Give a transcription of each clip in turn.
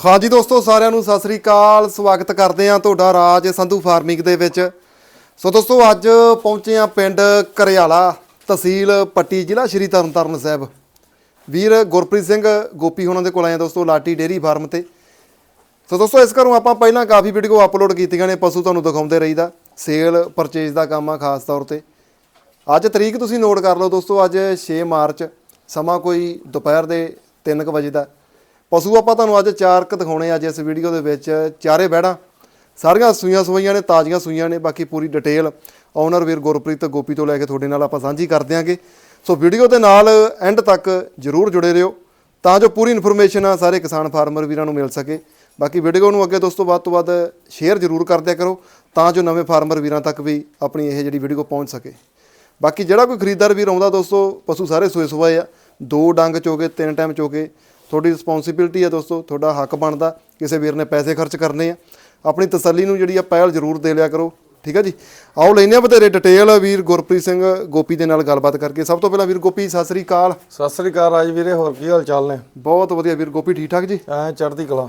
ਹਾਂਜੀ ਦੋਸਤੋ, ਸਾਰਿਆਂ ਨੂੰ ਸਤਿ ਸ੍ਰੀ ਅਕਾਲ। ਸਵਾਗਤ ਕਰਦੇ ਹਾਂ ਤੁਹਾਡਾ ਰਾਜ ਸੰਧੂ ਫਾਰਮਿੰਗ ਦੇ ਵਿੱਚ। ਸੋ ਦੋਸਤੋ, ਅੱਜ ਪਹੁੰਚੇ ਹਾਂ ਪਿੰਡ ਕਰਿਆਲਾ ਤਹਿਸੀਲ ਪੱਟੀ, ਜ਼ਿਲ੍ਹਾ ਸ਼੍ਰੀ ਤਰਨਤਾਰਨ ਸਾਹਿਬ। ਵੀਰ ਗੁਰਪ੍ਰੀਤ ਸਿੰਘ ਗੋਪੀ ਹੋਣਾ ਦੇ ਕੋਲ ਆਏ ਹਾਂ ਦੋਸਤੋ, ਲਾਟੀ ਡੇਰੀ ਫਾਰਮ ਤੇ। ਸੋ ਦੋਸਤੋ, ਇਸ ਘਰੋਂ ਆਪਾਂ ਪਹਿਲਾਂ ਕਾਫੀ ਵੀਡੀਓ ਅਪਲੋਡ ਕੀਤੀਆਂ ਨੇ, ਪਸ਼ੂ ਤੁਹਾਨੂੰ ਦਿਖਾਉਂਦੇ ਰਹੀਦਾ। ਸੇਲ, ਪਰਚੇਜ ਦਾ ਕੰਮ ਆ ਖਾਸ ਤੌਰ ਤੇ। ਅੱਜ ਤਰੀਕ ਤੁਸੀਂ ਨੋਟ ਕਰ ਲਓ ਦੋਸਤੋ, ਅੱਜ 6 ਮਾਰਚ, ਸਮਾਂ ਕੋਈ ਦੁਪਹਿਰ ਦੇ 3 ਵਜੇ ਦਾ। ਪਸ਼ੂ ਆਪਾਂ ਤੁਹਾਨੂੰ ਅੱਜ ਚਾਰ ਕ ਦਿਖਾਉਣੇ ਆ ਅੱਜ ਇਸ ਵੀਡੀਓ ਦੇ ਵਿੱਚ। ਚਾਰੇ ਬੈੜਾਂ, ਸਾਰੀਆਂ ਸੂਈਆਂ ਸੂਈਆਂ ਨੇ, ਤਾਜ਼ੀਆਂ ਸੂਈਆਂ ਨੇ, ਬਾਕੀ ਪੂਰੀ ਡਿਟੇਲ ਓਨਰ ਵੀਰ ਗੁਰਪ੍ਰੀਤ ਗੋਪੀ ਤੋਂ ਲੈ ਕੇ ਤੁਹਾਡੇ ਨਾਲ ਆਪਾਂ ਸਾਂਝੀ ਕਰ ਦਿਆਂਗੇ। ਸੋ ਵੀਡੀਓ ਦੇ ਨਾਲ ਐਂਡ ਤੱਕ ਜਰੂਰ ਜੁੜੇ ਰਹੋ, ਤਾਂ ਜੋ ਪੂਰੀ ਇਨਫੋਰਮੇਸ਼ਨ ਆ ਸਾਰੇ ਕਿਸਾਨ ਫਾਰਮਰ ਵੀਰਾਂ ਨੂੰ ਮਿਲ ਸਕੇ। ਬਾਕੀ ਵੀਡੀਓ ਨੂੰ ਅੱਗੇ ਦੋਸਤੋ ਵੱਧ ਤੋਂ ਵੱਧ ਸ਼ੇਅਰ ਜਰੂਰ ਕਰਦਿਆ ਕਰੋ, ਤਾਂ ਜੋ ਨਵੇਂ ਫਾਰਮਰ ਵੀਰਾਂ ਤੱਕ ਵੀ ਆਪਣੀ ਇਹ ਜਿਹੜੀ ਵੀਡੀਓ ਪਹੁੰਚ ਸਕੇ। ਬਾਕੀ ਜਿਹੜਾ ਕੋਈ ਖਰੀਦਦਾਰ ਵੀਰ ਆਉਂਦਾ ਦੋਸਤੋ, ਪਸ਼ੂ ਸਾਰੇ ਸੋਏ ਸੁਆਏ ਆ, ਦੋ ਡੰਗ ਚੋਗੇ, ਤਿੰਨ ਟਾਈਮ ਚੋਗੇ ਤੁਹਾਡੀ ਰਿਸਪੌਂਸਿਬਿਲਟੀ ਹੈ ਦੋਸਤੋ ਤੁਹਾਡਾ ਹੱਕ ਬਣਦਾ ਕਿਸੇ ਵੀਰ ਨੇ ਪੈਸੇ ਖਰਚ ਕਰਨੇ ਆ। ਆਪਣੀ ਤਸੱਲੀ ਨੂੰ ਜਿਹੜੀ ਆ ਪਹਿਲ ਜ਼ਰੂਰ ਦੇ ਲਿਆ ਕਰੋ ਠੀਕ ਹੈ ਜੀ? ਆਓ ਲੈਨੇ ਆ ਬਥੇਰੇ ਡਿਟੇਲ ਵੀਰ ਗੁਰਪ੍ਰੀਤ ਸਿੰਘ ਗੋਪੀ ਦੇ ਨਾਲ ਗੱਲਬਾਤ ਕਰਕੇ। ਸਭ ਤੋਂ ਪਹਿਲਾਂ ਵੀਰ ਗੋਪੀ ਸਤਿ ਸ੍ਰੀ ਅਕਾਲ। ਸਤਿ ਸ੍ਰੀ ਅਕਾਲ ਰਾਜ ਵੀਰੇ ਹੋਰ ਕੀ ਹਾਲ ਚਾਲ ਨੇ? ਬਹੁਤ ਵਧੀਆ ਵੀਰ ਗੋਪੀ ਠੀਕ ਠਾਕ ਜੀ? ਐ ਚੜ੍ਹਦੀ ਕਲਾ।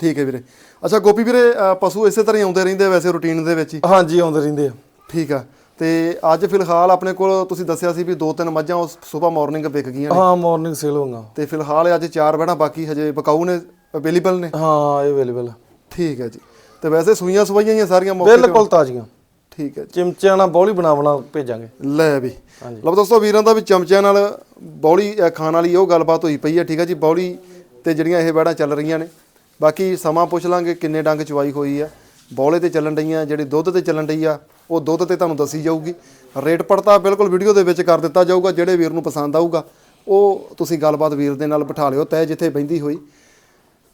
ਠੀਕ ਹੈ ਵੀਰੇ। ਅੱਛਾ ਗੋਪੀ ਵੀਰੇ ਪਸ਼ੂ ਇਸੇ ਤਰ੍ਹਾਂ ਹੀ ਆਉਂਦੇ ਰਹਿੰਦੇ ਵੈਸੇ ਰੂਟੀਨ ਦੇ ਵਿੱਚ ਹੀ? ਹਾਂਜੀ ਆਉਂਦੇ ਰਹਿੰਦੇ ਆ। ਠੀਕ ਆ। ਤੇ ਅੱਜ ਫਿਲਹਾਲ ਆਪਣੇ ਕੋਲ ਤੁਸੀਂ ਦੱਸਿਆ ਸੀ ਵੀ ਦੋ ਤਿੰਨ ਮੱਝਾਂ ਉਸ ਸਵੇਰ ਮਾਰਨਿੰਗ ਵਿਕ ਗਈਆਂ ਨੇ। ਹਾਂ ਮਾਰਨਿੰਗ ਸੇਲ ਹੋਊਗਾ। ਤੇ ਫਿਲਹਾਲ ਅੱਜ ਚਾਰ ਬਹਿਣਾ ਬਾਕੀ ਹਜੇ ਬਕਾਊ ਨੇ ਅਵੇਲੇਬਲ ਨੇ? ਹਾਂ ਅਵੇਲੇਬਲ ਠੀਕ ਹੈ ਜੀ। ਤੇ ਵੈਸੇ ਸੂਈਆਂ ਸਵਾਈਆਂ ਹੀ ਸਾਰੀਆਂ ਮੌਕੇ ਤੇ ਬਿਲਕੁਲ ਤਾਜ਼ੀਆਂ। ਠੀਕ ਹੈ ਚਿਮਚਿਆਂ ਨਾਲ ਬੋਲੀ ਬਣਾ ਬਣਾ ਭੇਜਾਂਗੇ। ਲੈ ਵੀ। ਲਓ ਦੋਸਤੋ ਵੀਰਾਂ ਦਾ ਵੀ ਚਮਚਿਆਂ ਨਾਲ ਬੌਲੀ ਖਾਣ ਵਾਲੀ ਉਹ ਗੱਲਬਾਤ ਹੋਈ ਪਈ ਹੈ ਠੀਕ ਹੈ ਜੀ। ਬੌਲੀ ਤੇ ਜਿਹੜੀਆਂ ਇਹ ਬੈੜਾਂ ਚੱਲ ਰਹੀਆਂ ਨੇ। ਬਾਕੀ ਸਮਾਂ ਪੁੱਛ ਲਾਂਗੇ ਕਿੰਨੇ ਡੰਗ ਚਵਾਈ ਹੋਈ ਆ। ਬੌਲੇ ਤੇ ਚੱਲਣ ਡਈਆਂ ਜਿਹੜੀ ਦੁੱਧ ਤੇ ਚੱਲਣ ਡਈ ਆ ਉਹ ਦੁੱਧ ਤੇ ਤੁਹਾਨੂੰ ਦੱਸੀ ਜਾਊਗੀ। ਰੇਟ ਪੜਤਾ ਬਿਲਕੁਲ ਵੀਡੀਓ ਦੇ ਵਿੱਚ ਕਰ ਦਿੱਤਾ ਜਾਊਗਾ ਜਿਹੜੇ ਵੀਰ ਨੂੰ ਪਸੰਦ ਆਊਗਾ ਉਹ ਤੁਸੀਂ ਗੱਲਬਾਤ ਵੀਰ ਦੇ ਨਾਲ ਬਿਠਾ ਲਿਓ ਤੈ ਜਿੱਥੇ ਬੈਂਦੀ ਹੋਈ।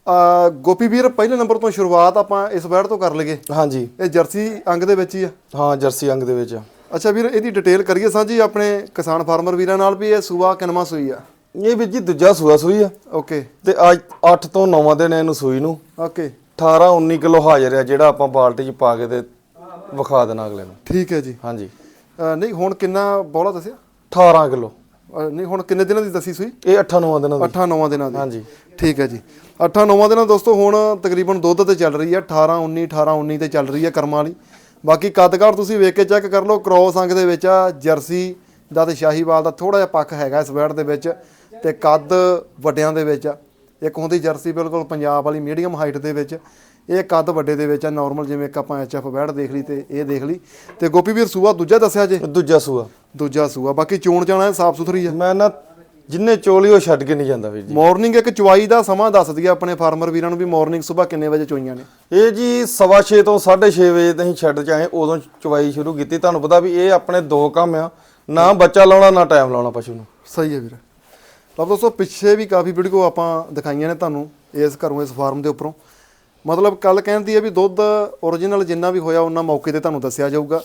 ਆ ਗੋਪੀ ਵੀਰ ਪਹਿਲੇ ਨੰਬਰ ਤੋਂ ਸ਼ੁਰੂਆਤ ਆਪਾਂ ਇਸ ਬੈੜ ਤੋਂ ਕਰ ਲਈਏ। ਹਾਂਜੀ। ਇਹ ਜਰਸੀ ਅੰਗ ਦੇ ਵਿੱਚ ਹੀ ਆ। ਹਾਂ ਜਰਸੀ ਅੰਗ ਦੇ ਵਿੱਚ ਅੱਛਾ ਵੀਰ ਇਹਦੀ ਡਿਟੇਲ ਕਰੀਏ ਸਾਂਝੀ ਆਪਣੇ ਕਿਸਾਨ ਫਾਰਮਰ ਵੀਰਾਂ ਨਾਲ ਵੀ ਇਹ ਸੂਆ ਕਿਨਮਾ ਸੂਈ ਆ? ਇਹ ਵੀ ਜੀ ਦੂਜਾ ਸੂਆ ਸੂਈ ਆ। ਓਕੇ। ਤੇ ਅੱਜ 8 ਤੋਂ 9 ਦਿਨ ਇਹਨੂੰ ਸੂਈ ਨੂੰ। ਓਕੇ। 18 19 ਕਿਲੋ ਹਾਜ਼ਰ ਆ ਜਿਹੜਾ ਆਪਾਂ ਬਾਲਟੀ 'ਚ ਪਾ ਕੇ ਤੇ ਵਿਖਾ ਦੇਣਾ ਅਗਲੇ ਨੂੰ। ਠੀਕ ਹੈ ਜੀ। ਹਾਂਜੀ। ਅ, ਨਹੀਂ ਹੁਣ ਕਿੰਨਾ ਬੋਲਾ ਦੱਸਿਆ? 18 ਕਿਲੋ। ਅ, ਨਹੀਂ ਹੁਣ ਕਿੰਨੇ ਦਿਨਾਂ ਦੀ ਦੱਸੀ ਸੂਈ? ਇਹ 8 9 ਦਿਨਾਂ ਦੀ। 8-9 ਦਿਨਾਂ ਦੀ। ਹਾਂਜੀ। ਠੀਕ ਹੈ ਜੀ। 8-9 ਦਿਨਾਂ ਦੋਸਤੋ ਹੁਣ ਤਕਰੀਬਨ ਦੁੱਧ ਤੇ ਚੱਲ ਰਹੀ ਹੈ। 18-19 18-19 ਤੇ ਚੱਲ ਰਹੀ ਹੈ ਕਰਮਾਂ ਵਾਲੀ। ਬਾਕੀ ਕੱਦਕਾਰ ਤੁਸੀਂ ਵੇਖ ਕੇ ਚੈੱਕ ਕਰ ਲਓ ਕ੍ਰੋਸ ਅੰਗ ਦੇ ਵਿੱਚ ਆ ਜਰਸੀ ਦਾ ਤੇ ਸ਼ਾਹੀਵਾਲ ਦਾ ਥੋੜਾ ਜਿਹਾ ਪੱਖ ਹੈਗਾ ਇਸ ਵੈੜ ਦੇ ਵਿੱਚ ਤੇ ਕੱਦ ਵੱਡਿਆਂ ਦੇ ਵਿੱਚ ਆ। ਇੱਕ ਹੁੰਦੀ ਜਰਸੀ ਬਿਲਕੁਲ ਪੰਜਾਬ ਵਾਲੀ ਮੀਡੀਅਮ ਹਾਈਟ ਦੇ ਵਿੱਚ। ਇਹ ਕੱਦ ਵੱਡੇ ਦੇ ਵਿੱਚ ਆ ਨਾਰਮਲ ਜਿਵੇਂ ਇੱਕ ਆਪਾਂ ਐਚਐਫ ਵੈੜ ਦੇਖ ਲਈ ਤੇ ਇਹ ਦੇਖ ਲਈ। ਤੇ ਗੋਪੀ ਵੀਰ ਸੂਆ ਦੂਜਾ ਦੱਸਿਆ ਜੇ? ਦੂਜਾ ਸੂਆ। ਦੂਜਾ ਸੂਆ। ਬਾਕੀ ਚੋਣ ਜਾਣਾ ਸਾਫ਼ ਸੁਥਰੀ ਆ। ਮੈਂ ਨਾ ਜਿੰਨੇ ਚੋਲੀ ਉਹ ਛੱਡ ਕੇ ਨਹੀਂ ਜਾਂਦਾ ਵੀਰ ਜੀ। ਮਾਰਨਿੰਗ ਇੱਕ ਚੁਆਈ ਦਾ ਸਮਾਂ ਦੱਸ ਦਈਏ ਆਪਣੇ ਫਾਰਮਰ ਵੀਰਾਂ ਨੂੰ ਵੀ ਮਾਰਨਿੰਗ ਸਵੇਰ ਕਿੰਨੇ ਵਜੇ ਚੋਈਆਂ ਨੇ? ਇਹ ਜੀ ਸਵਾ ਛੇ ਤੋਂ 6:30 ਵਜੇ ਤੇ ਅਸੀਂ ਛੱਡ ਚਾਹੇ ਉਦੋਂ ਚਵਾਈ ਸ਼ੁਰੂ ਕੀਤੀ। ਤੁਹਾਨੂੰ ਪਤਾ ਵੀ ਇਹ ਆਪਣੇ ਦੋ ਕੰਮ ਆ ਨਾ ਬੱਚਾ ਲਾਉਣਾ ਨਾ ਟਾਈਮ ਲਾਉਣਾ ਪਸ਼ੂ ਨੂੰ। ਸਹੀ ਹੈ ਵੀਰ। ਤਾਂ ਦੋਸਤੋ ਪਿੱਛੇ ਵੀ ਕਾਫੀ ਵੀਡੀਓ ਆਪਾਂ ਦਿਖਾਈਆਂ ਨੇ ਤੁਹਾਨੂੰ ਇਸ ਘਰੋਂ ਇਸ ਫਾਰਮ ਦੇ ਉੱਪਰੋਂ। ਮਤਲਬ ਕੱਲ ਕਹਿੰਦੀ ਹੈ ਵੀ ਦੁੱਧ origignal ਜਿੰਨਾ ਵੀ ਹੋਇਆ ਉਹਨਾਂ ਮੌਕੇ ਤੇ ਤੁਹਾਨੂੰ ਦੱਸਿਆ ਜਾਊਗਾ।